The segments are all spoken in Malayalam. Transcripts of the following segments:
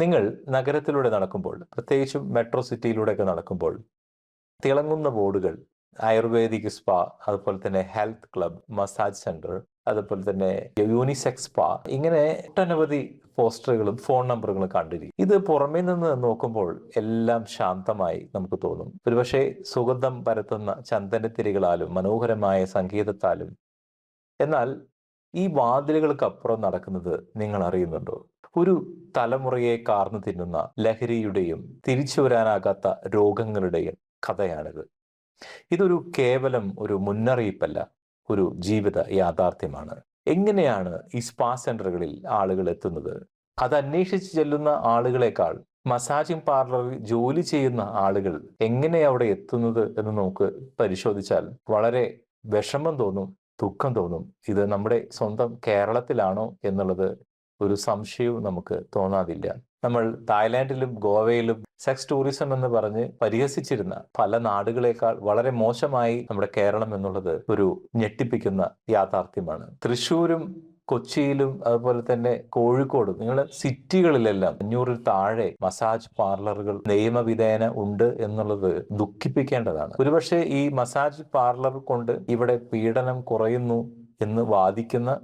നിങ്ങൾ നഗരത്തിലൂടെ നടക്കുമ്പോൾ പ്രത്യേകിച്ചും മെട്രോ സിറ്റിയിലൂടെയൊക്കെ നടക്കുമ്പോൾ തിളങ്ങുന്ന ബോർഡുകൾ ആയുർവേദിക് സ്പാ അതുപോലെ തന്നെ ഹെൽത്ത് ക്ലബ് മസാജ് സെന്റർ അതുപോലെ തന്നെ യൂണിസെക്സ് സ്പാ ഇങ്ങനെ ഒട്ടനവധി പോസ്റ്ററുകളും ഫോൺ നമ്പറുകളും കണ്ടിരിക്കും. ഇത് പുറമേ നിന്ന് നോക്കുമ്പോൾ എല്ലാം ശാന്തമായി നമുക്ക് തോന്നും. ഒരുപക്ഷെ സുഗന്ധം പരത്തുന്ന ചന്ദനത്തിരികളാലും മനോഹരമായ സംഗീതത്താലും. എന്നാൽ ഈ വാതിലുകൾക്കപ്പുറം നടക്കുന്നത് നിങ്ങൾ അറിയുന്നുണ്ടോ? ഒരു തലമുറയെ കാർന്നു തിന്നുന്ന ലഹരിയുടെയും തിരിച്ചു വരാനാകാത്ത രോഗങ്ങളുടെയും കഥയാണിത്. ഇതൊരു കേവലം ഒരു മുന്നറിയിപ്പല്ല ഒരു ജീവിത യാഥാർത്ഥ്യമാണ്. എങ്ങനെയാണ് ഈ സ്പാ സെന്ററുകളിൽ ആളുകൾ എത്തുന്നത്? അത് അന്വേഷിച്ച് ചെല്ലുന്ന ആളുകളെക്കാൾ മസാജിംഗ് പാർലറിൽ ജോലി ചെയ്യുന്ന ആളുകൾ എങ്ങനെ അവിടെ എത്തുന്നത് എന്ന് നമുക്ക് പരിശോധിച്ചാൽ വളരെ വിഷമം തോന്നും ദുഃഖം തോന്നും. ഇത് നമ്മുടെ സ്വന്തം കേരളത്തിലാണോ എന്നുള്ളത് ഒരു സംശയവും നമുക്ക് തോന്നാതില്ല. നമ്മൾ തായ്ലാന്റിലും ഗോവയിലും സെക്സ് ടൂറിസം എന്ന് പറഞ്ഞ് പരിഹസിച്ചിരുന്ന പല നാടുകളേക്കാൾ വളരെ മോശമായി നമ്മുടെ കേരളം എന്നുള്ളത് ഒരു ഞെട്ടിപ്പിക്കുന്ന യാഥാർത്ഥ്യമാണ്. തൃശ്ശൂരും കൊച്ചിയിലും അതുപോലെ തന്നെ കോഴിക്കോടും നിങ്ങൾ സിറ്റികളിലെല്ലാം അഞ്ഞൂറിൽ താഴെ മസാജ് പാർലറുകൾ നിയമവിധേന ഉണ്ട് എന്നുള്ളത് ദുഃഖിപ്പിക്കേണ്ടതാണ്. ഒരുപക്ഷെ ഈ മസാജ് പാർലർ കൊണ്ട് ഇവിടെ പീഡനം കുറയുന്നു എന്ന് വാദിക്കുന്ന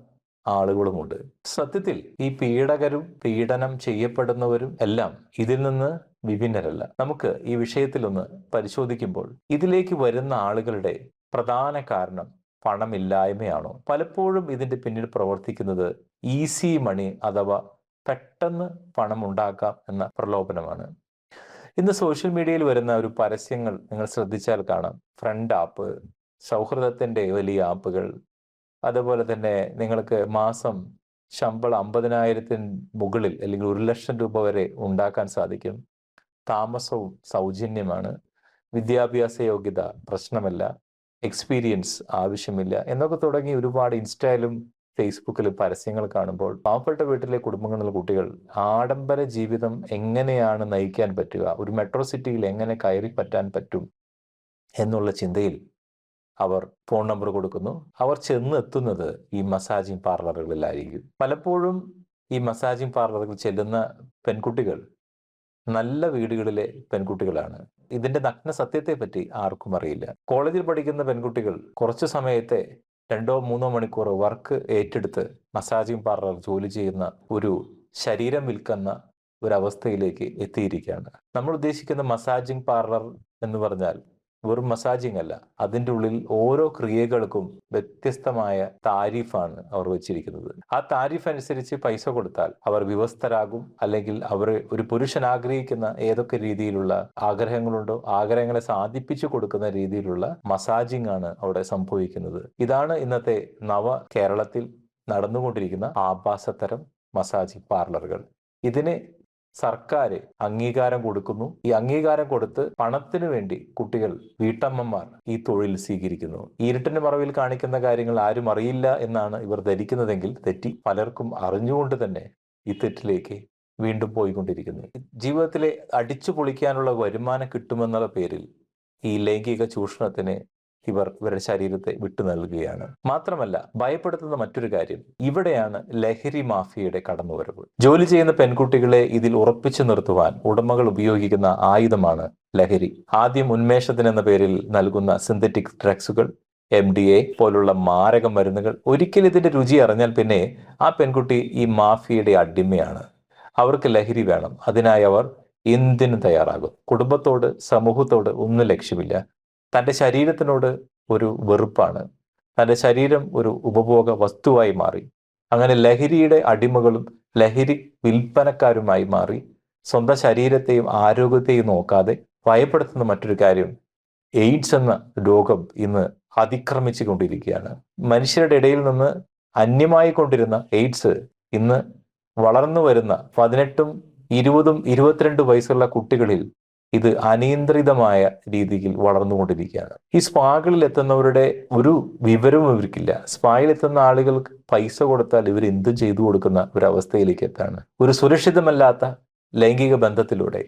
ആളുകളുമുണ്ട്. സത്യത്തിൽ ഈ പീഡകരും പീഡനം ചെയ്യപ്പെടുന്നവരും എല്ലാം ഇതിൽ നിന്ന് വിഭിന്നരല്ല. നമുക്ക് ഈ വിഷയത്തിലൊന്ന് പരിശോധിക്കുമ്പോൾ ഇതിലേക്ക് വരുന്ന ആളുകളുടെ പ്രധാന കാരണം പണമില്ലായ്മയാണോ? പലപ്പോഴും ഇതിന്റെ പിന്നിൽ പ്രവർത്തിക്കുന്നത് ഈസി മണി അഥവാ പെട്ടെന്ന് പണം ഉണ്ടാക്കാം എന്ന പ്രലോഭനമാണ്. ഇന്ന് സോഷ്യൽ മീഡിയയിൽ വരുന്ന ഒരു പരസ്യങ്ങൾ നിങ്ങൾ ശ്രദ്ധിച്ചാൽ കാണാം. ഫ്രണ്ട് ആപ്പ് സൗഹൃദത്തിന്റെ വലിയ ആപ്പുകൾ അതുപോലെ തന്നെ നിങ്ങൾക്ക് മാസം ശമ്പളം അമ്പതിനായിരത്തിന് മുകളിൽ അല്ലെങ്കിൽ ഒരു ലക്ഷം രൂപ വരെ ഉണ്ടാക്കാൻ സാധിക്കും. താമസവും സൗജന്യമാണ്. വിദ്യാഭ്യാസ യോഗ്യത പ്രശ്നമല്ല. എക്സ്പീരിയൻസ് ആവശ്യമില്ല. എന്നൊക്കെ തുടങ്ങി ഒരുപാട് ഇൻസ്റ്റയിലും ഫേസ്ബുക്കിലും പരസ്യങ്ങൾ കാണുമ്പോൾ പാവപ്പെട്ട വീട്ടിലെ കുടുംബങ്ങളിലെ കുട്ടികൾ ആഡംബര ജീവിതം എങ്ങനെയാണ് നയിക്കാൻ പറ്റുക? ഒരു മെട്രോ സിറ്റിയിൽ എങ്ങനെ കയറി പറ്റാൻ പറ്റും? എന്നുള്ള ചിന്തയിൽ അവർ ഫോൺ നമ്പർ കൊടുക്കുന്നു. അവർ ചെന്ന് എത്തുന്നത് ഈ മസാജിങ് പാർലറുകളിലായിരിക്കും. പലപ്പോഴും ഈ മസാജിങ് പാർലറുകൾ ചെല്ലുന്ന പെൺകുട്ടികൾ നല്ല വീടുകളിലെ പെൺകുട്ടികളാണ്. ഇതിന്റെ നഗ്ന സത്യത്തെ പറ്റി ആർക്കും അറിയില്ല. കോളേജിൽ പഠിക്കുന്ന പെൺകുട്ടികൾ കുറച്ചു സമയത്തെ രണ്ടോ മൂന്നോ മണിക്കൂർ വർക്ക് ഏറ്റെടുത്ത് മസാജിങ് പാർലർ ജോലി ചെയ്യുന്ന ഒരു ശരീരം വിൽക്കുന്ന ഒരവസ്ഥയിലേക്ക് എത്തിയിരിക്കുകയാണ്. നമ്മൾ ഉദ്ദേശിക്കുന്ന മസാജിങ് പാർലർ എന്ന് പറഞ്ഞാൽ വെറും മസാജിങ് അല്ല. അതിന്റെ ഉള്ളിൽ ഓരോ ക്രിയകൾക്കും വ്യത്യസ്തമായ താരിഫാണ് അവർ വെച്ചിരിക്കുന്നത്. ആ താരിഫ് അനുസരിച്ച് പൈസ കൊടുത്താൽ അവർ വിവസ്തരാകും അല്ലെങ്കിൽ അവർ ഒരു പുരുഷൻ ആഗ്രഹിക്കുന്ന ഏതൊക്കെ രീതിയിലുള്ള ആഗ്രഹങ്ങളുണ്ടോ ആഗ്രഹങ്ങളെ സാധിപ്പിച്ചു കൊടുക്കുന്ന രീതിയിലുള്ള മസാജിങ് ആണ് അവിടെ സംഭവിക്കുന്നത്. ഇതാണ് ഇന്നത്തെ നവ കേരളത്തിൽ നടന്നുകൊണ്ടിരിക്കുന്ന ആഭാസത്തരം മസാജിങ് പാർലറുകൾ ഇതിന് സർക്കാർ അംഗീകാരം കൊടുക്കുന്നു. ഈ അംഗീകാരം കൊടുത്ത് പണത്തിനു വേണ്ടി കുട്ടികൾ വീട്ടമ്മമാർ ഈ തൊഴിൽ സ്വീകരിക്കുന്നു. ഇരുട്ടിന്റെ മറവിൽ കാണിക്കുന്ന കാര്യങ്ങൾ ആരും അറിയില്ല എന്നാണ് ഇവർ ധരിക്കുന്നതെങ്കിൽ തെറ്റി പലർക്കും അറിഞ്ഞുകൊണ്ട് തന്നെ ഈ തെറ്റിലേക്ക് വീണ്ടും പോയിക്കൊണ്ടിരിക്കുന്നു. ജീവിതത്തിലെ അടിച്ചു പൊളിക്കാനുള്ള വരുമാനം കിട്ടുമെന്നുള്ള പേരിൽ ഈ ലൈംഗിക ചൂഷണത്തിന് ഇവർ ഇവരുടെ ശരീരത്തെ വിട്ടു നൽകുകയാണ്. മാത്രമല്ല ഭയപ്പെടുത്തുന്ന മറ്റൊരു കാര്യം ഇവിടെയാണ് ലഹരി മാഫിയയുടെ കടന്നുവരവ്. ജോലി ചെയ്യുന്ന പെൺകുട്ടികളെ ഇതിൽ ഉറപ്പിച്ചു നിർത്തുവാൻ ഉടമകൾ ഉപയോഗിക്കുന്ന ആയുധമാണ് ലഹരി. ആദ്യം ഉന്മേഷത്തിനെന്ന പേരിൽ നൽകുന്ന സിന്തറ്റിക് ഡ്രഗ്സുകൾ എം ഡി എ പോലുള്ള മാരക മരുന്നുകൾ ഒരിക്കൽ ഇതിന്റെ രുചി അറിഞ്ഞാൽ പിന്നെ ആ പെൺകുട്ടി ഈ മാഫിയയുടെ അടിമയാണ്. അവർക്ക് ലഹരി വേണം. അതിനായി അവർ എന്തിനും തയ്യാറാകും. കുടുംബത്തോട് സമൂഹത്തോട് ഒന്നും ലക്ഷ്യമില്ല. തന്റെ ശരീരത്തിനോട് ഒരു വെറുപ്പാണ്. തന്റെ ശരീരം ഒരു ഉപഭോഗ വസ്തുവായി മാറി. അങ്ങനെ ലഹരിയുടെ അടിമകളും ലഹരി വിൽപ്പനക്കാരുമായി മാറി. സ്വന്തം ശരീരത്തെയും ആരോഗ്യത്തെയും നോക്കാതെ ഭയപ്പെടുത്തുന്ന മറ്റൊരു കാര്യം എയ്ഡ്സ് എന്ന രോഗം ഇന്ന് അതിക്രമിച്ചു കൊണ്ടിരിക്കുകയാണ് മനുഷ്യരുടെ ഇടയിൽ നിന്ന് അന്യമായി കൊണ്ടിരുന്ന എയ്ഡ്സ് ഇന്ന് വളർന്നു വരുന്ന പതിനെട്ടും ഇരുപതും ഇരുപത്തിരണ്ട് വയസ്സുള്ള കുട്ടികളിൽ ഇത് അനിയന്ത്രിതമായ രീതിയിൽ വളർന്നുകൊണ്ടിരിക്കുകയാണ്. ഈ സ്പാകളിൽ എത്തുന്നവരുടെ ഒരു വിവരവും ഇവർക്കില്ല. സ്പായിൽ എത്തുന്ന ആളുകൾക്ക് പൈസ കൊടുത്താൽ ഇവർ എന്തും ചെയ്തു കൊടുക്കുന്ന ഒരു അവസ്ഥയിലേക്ക് എത്താണ്. ഒരു സുരക്ഷിതമല്ലാത്ത ലൈംഗിക ബന്ധത്തിലൂടെ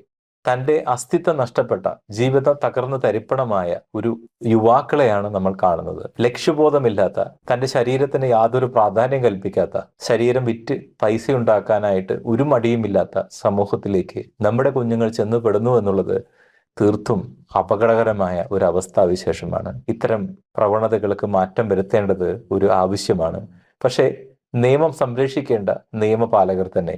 തന്റെ അസ്തിത്വം നഷ്ടപ്പെട്ട ജീവിതം തകർന്ന് തരിപ്പണമായ ഒരു യുവാക്കളെയാണ് നമ്മൾ കാണുന്നത്. ലക്ഷ്യബോധമില്ലാത്ത തന്റെ ശരീരത്തിന് യാതൊരു പ്രാധാന്യം കൽപ്പിക്കാത്ത ശരീരം വിറ്റ് പൈസ ഉണ്ടാക്കാനായിട്ട് ഒരു മടിയുമില്ലാത്ത സമൂഹത്തിലേക്ക് നമ്മുടെ കുഞ്ഞുങ്ങൾ ചെന്നുപെടുന്നു എന്നുള്ളത് തീർത്തും അപകടകരമായ ഒരു അവസ്ഥാവിശേഷമാണ്. ഇത്തരം പ്രവണതകൾക്ക് മാറ്റം വരുത്തേണ്ടത് ഒരു ആവശ്യമാണ്. പക്ഷേ നിയമം സംരക്ഷിക്കേണ്ട നിയമപാലകർ തന്നെ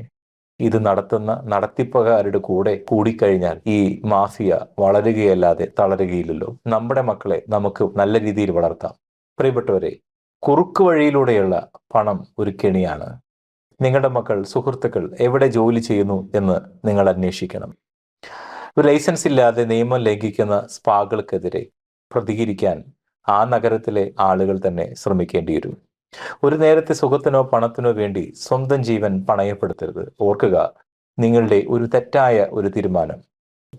ഇത് നടത്തുന്ന നടത്തിപ്പുകാരുടെ കൂടെ കൂടിക്കഴിഞ്ഞാൽ ഈ മാഫിയ വളരുകയല്ലാതെ തളരുകയില്ലല്ലോ. നമ്മുടെ മക്കളെ നമുക്ക് നല്ല രീതിയിൽ വളർത്താം. പ്രിയപ്പെട്ടവരെ കുറുക്ക് വഴിയിലൂടെയുള്ള പണം ഒരു കെണിയാണ്. നിങ്ങളുടെ മക്കൾ സുഹൃത്തുക്കൾ എവിടെ ജോലി ചെയ്യുന്നു എന്ന് നിങ്ങൾ അന്വേഷിക്കണം. ലൈസൻസ് ഇല്ലാതെ നിയമം ലംഘിക്കുന്ന സ്പാകൾക്കെതിരെ പ്രതികരിക്കാൻ ആ നഗരത്തിലെ ആളുകൾ തന്നെ ശ്രമിക്കേണ്ടി വരും. ഒരു നേരത്തെ സുഖത്തിനോ പണത്തിനോ വേണ്ടി സ്വന്തം ജീവൻ പണയപ്പെടുത്തരുത്. ഓർക്കുക നിങ്ങളുടെ ഒരു തെറ്റായ ഒരു തീരുമാനം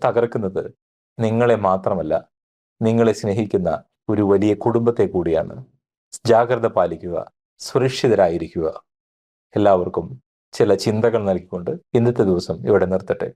തകർക്കുന്നത് നിങ്ങളെ മാത്രമല്ല നിങ്ങളെ സ്നേഹിക്കുന്ന ഒരു വലിയ കുടുംബത്തെ കൂടിയാണ്. ജാഗ്രത പാലിക്കുക സുരക്ഷിതരായിരിക്കുക. എല്ലാവർക്കും ചില ചിന്തകൾ നൽകിക്കൊണ്ട് ഇന്നത്തെ ദിവസം ഇവിടെ നിർത്തട്ടെ.